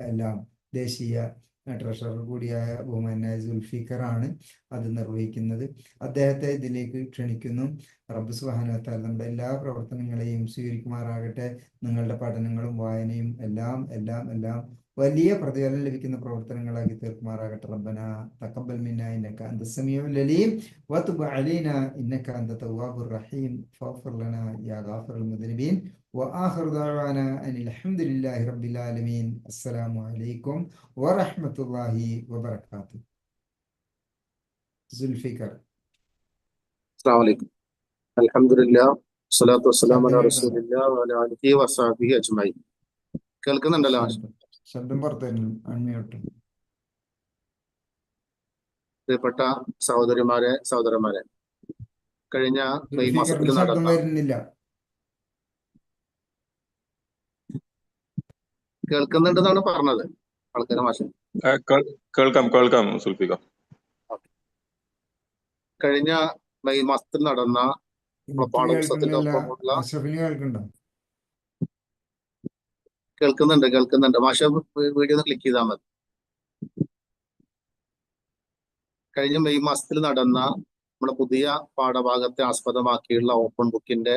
എല്ലാം ദേശീയ ട്രഷറർ കൂടിയായ ബഹുമാനായ സുൽഫിക്കറാണ് അത് നിർവഹിക്കുന്നത്. അദ്ദേഹത്തെ ഇതിലേക്ക് ക്ഷണിക്കുന്നു. റബ്ബ് സുഹാനത്താൽ നമ്മുടെ എല്ലാ പ്രവർത്തനങ്ങളെയും സ്വീകരിക്കുമാറാകട്ടെ. നിങ്ങളുടെ പഠനങ്ങളും വായനയും എല്ലാം എല്ലാം എല്ലാം വലിയ പ്രതിഫലം ലഭിക്കുന്ന പ്രവർത്തനങ്ങളാക്കി തീർക്കുമാറാകട്ടെ റബ്ബന തഖബ്ബൽ മിന്ന ഇന്നക അന്ത സമീഉൽ അലീം വതുബ് അലീന ഇന്നക അന്ത തവ്വാബുർ റഹീം ഫഗ്ഫിർ ലനാ യാ ഗാഫിറുൽ മുദ്നിബീൻ وآخر دعوانا أن الحمد لله رب العالمين السلام عليكم ورحمة الله وبركاته زلفكر അസ്സാം വലൈക്കും അലഹമുല്ല സ്വലാത്തു വസ്സലാം അല റസൂലില്ല വഅല ആലിഹി വസഹബിഹി അജ്മഈൻ കേൾക്കുന്നുണ്ടല്ലോ ശബ്ദം പുറത്തുവരുന്നു. അൺമ്യൂട്ട്. പ്രിയപ്പെട്ട സഹോദരിമാരെ സഹോദരന്മാരെ കഴിഞ്ഞ മെയ് മാസത്തിൽ നടന്ന കേൾക്കുന്നുണ്ടെന്നാണ് പറഞ്ഞത്. ആൾക്കാരെ മാഷൻ കേൾക്കാം കേൾക്കാം സുൽഫിക. കഴിഞ്ഞ മെയ് മാസത്തിൽ നടന്ന പാഠപുസ്തകത്തിന്റെ ഒപ്പമുള്ള കേൾക്കുന്നുണ്ട് കേൾക്കുന്നുണ്ട്. മാഷ വീഡിയോ ഒന്ന് ക്ലിക്ക് ചെയ്താൽ മതി. കഴിഞ്ഞ മെയ് മാസത്തിൽ നടന്ന നമ്മുടെ പുതിയ പാഠഭാഗത്തെ ആസ്പദമാക്കിയുള്ള ഓപ്പൺ ബുക്കിന്റെ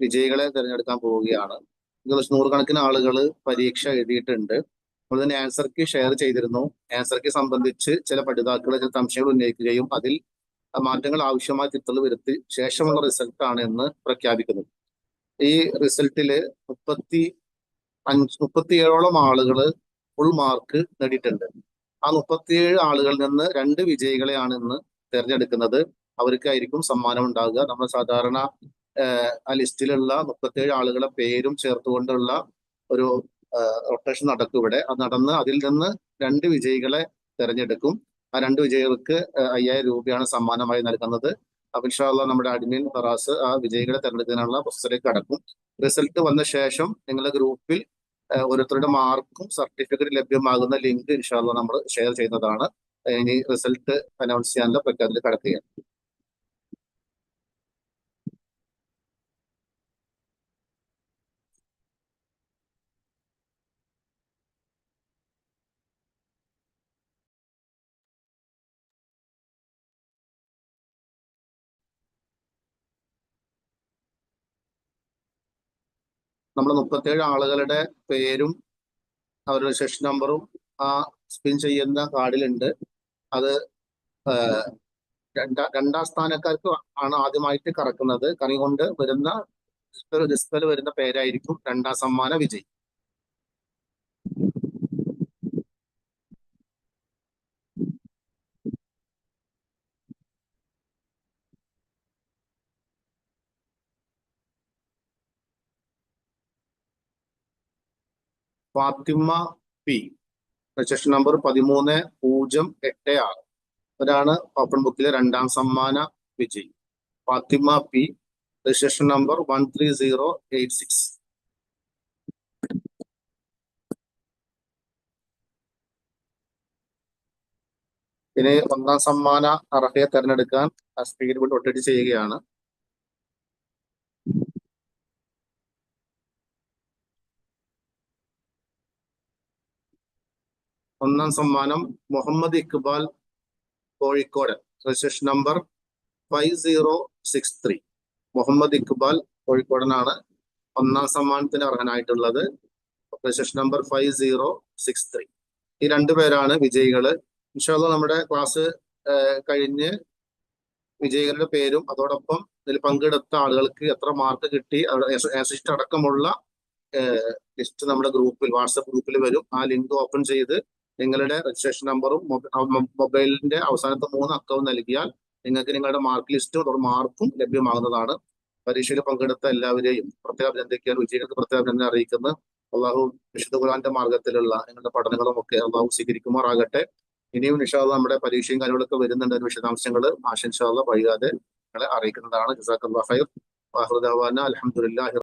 വിജയികളെ തിരഞ്ഞെടുക്കാൻ പോവുകയാണ്. ഏകദേശം നൂറുകണക്കിന് ആളുകൾ പരീക്ഷ എഴുതിയിട്ടുണ്ട്. നമ്മൾ തന്നെ ആൻസർക്ക് ഷെയർ ചെയ്തിരുന്നു. ആൻസർക്ക് സംബന്ധിച്ച് ചില പഠിതാക്കൾ ചില സംശയങ്ങൾ ഉന്നയിക്കുകയും അതിൽ മാറ്റങ്ങൾ ആവശ്യമായ തിരുത്തൽ വരുത്തി ശേഷമുള്ള റിസൾട്ടാണ് എന്ന് പ്രഖ്യാപിക്കുന്നത് ഈ റിസൾട്ടിൽ മുപ്പത്തി അഞ്ച് മുപ്പത്തിയേഴോളം ആളുകൾ ഫുൾ മാർക്ക് നേടിയിട്ടുണ്ട്. ആ മുപ്പത്തിയേഴ് ആളുകളിൽ നിന്ന് രണ്ട് വിജയികളെയാണ് ഇന്ന് തിരഞ്ഞെടുക്കുന്നത്. അവർക്കായിരിക്കും സമ്മാനം ഉണ്ടാകുക നമ്മൾ സാധാരണ ആ ലിസ്റ്റിലുള്ള മുപ്പത്തിയേഴ് ആളുകളെ പേരും ചേർത്തുകൊണ്ടുള്ള ഒരു റൊട്ടേഷൻ നടക്കും ഇവിടെ. അത് നടന്ന് അതിൽ നിന്ന് രണ്ട് വിജയികളെ തിരഞ്ഞെടുക്കും. ആ രണ്ട് വിജയികൾക്ക് അയ്യായിരം രൂപയാണ് സമ്മാനമായി നൽകുന്നത്. അപ്പൊ നമ്മുടെ അഡ്മിൻ ഫറാസ് ആ വിജയികളെ തെരഞ്ഞെടുക്കാനുള്ള പ്രോസസ്സിലേക്ക് കടക്കും. റിസൾട്ട് വന്ന ശേഷം നിങ്ങളുടെ ഗ്രൂപ്പിൽ ഓരോരുത്തരുടെ മാർക്കും സർട്ടിഫിക്കറ്റ് ലഭ്യമാകുന്ന ലിങ്ക് ഇൻഷാല്ല നമ്മൾ ഷെയർ ചെയ്യുന്നതാണ്. ഇനി റിസൾട്ട് അനൗൺസ് ചെയ്യാനുള്ള പ്രഖ്യാപനത്തിൽ കടക്കുകയാണ്. നമ്മൾ മുപ്പത്തേഴ് ആളുകളുടെ പേരും അവരുടെ സെഷൻ നമ്പറും ആ സ്പിൻ ചെയ്യുന്ന കാർഡിലുണ്ട്. അത് രണ്ടാ സ്ഥാനക്കാർക്ക് ആണ് ആദ്യമായിട്ട് കറക്കുന്നത്. കറി കൊണ്ട് വരുന്ന ഡിസ്പ്ലേ വരുന്ന പേരായിരിക്കും രണ്ടാം സമ്മാന വിജയി. ഫാത്തിമ പി. രജിസ്ട്രേഷൻ നമ്പർ പതിമൂന്ന് പൂജ്യം എട്ട് ആറ്. ഇവരാണ് ഓപ്പൺ ബുക്കിലെ രണ്ടാം സമ്മാന വിജയി. Fathima P. Registration number one three zero eight six ഇനി ഒന്നാം സമ്മാന അർഹയെ തെരഞ്ഞെടുക്കാൻ സ്പീഡ് ബോട്ട് ഒട്ടിട്ട് ചെയ്യുകയാണ്. ഒന്നാം സമ്മാനം Muhammad Iqbal Kozhikode. Registration number five zero six three Muhammad Iqbal കോഴിക്കോടനാണ് ഒന്നാം സമ്മാനത്തിന് അർഹനായിട്ടുള്ളത്. Registration number five zero six three ഈ രണ്ടു പേരാണ് വിജയികൾ. ഇൻഷാല്ല നമ്മുടെ ക്ലാസ് കഴിഞ്ഞ് വിജയികളുടെ പേരും അതോടൊപ്പം ഇതിൽ പങ്കെടുത്ത ആളുകൾക്ക് എത്ര മാർക്ക് കിട്ടി അടക്കമുള്ള ലിസ്റ്റ് നമ്മുടെ ഗ്രൂപ്പിൽ വാട്സപ്പ് ഗ്രൂപ്പിൽ വരും. ആ ലിങ്ക് ഓപ്പൺ ചെയ്ത് നിങ്ങളുടെ രജിസ്ട്രേഷൻ നമ്പറും മൊബൈലിന്റെ അവസാനത്തെ മൂന്ന് അക്കവും നൽകിയാൽ നിങ്ങൾക്ക് നിങ്ങളുടെ മാർക്ക് ലിസ്റ്റും മാർക്കും ലഭ്യമാകുന്നതാണ്. പരീക്ഷയിൽ പങ്കെടുത്ത എല്ലാവരെയും പ്രത്യേക അഭിനന്ദിക്കാൻ വിജയികൾക്ക് പ്രത്യേക അഭിനന്ദനം അറിയിക്കുന്നു. അള്ളാഹു വിശുദ്ധ ഖുർആന്റെ മാർഗത്തിലുള്ള നിങ്ങളുടെ പഠനങ്ങളും ഒക്കെ അള്ളാഹു സ്വീകരിക്കുമാറാകട്ടെ. ഇനിയും നിഷാദ് നമ്മുടെ പരീക്ഷയും കാര്യങ്ങളൊക്കെ വരുന്നുണ്ട്. വിശദാംശങ്ങൾ ആശംസാള്ള വൈകാതെ നിങ്ങളെ അറിയിക്കുന്നതാണ്. ജസാഖ് അലഹമുല്ലാ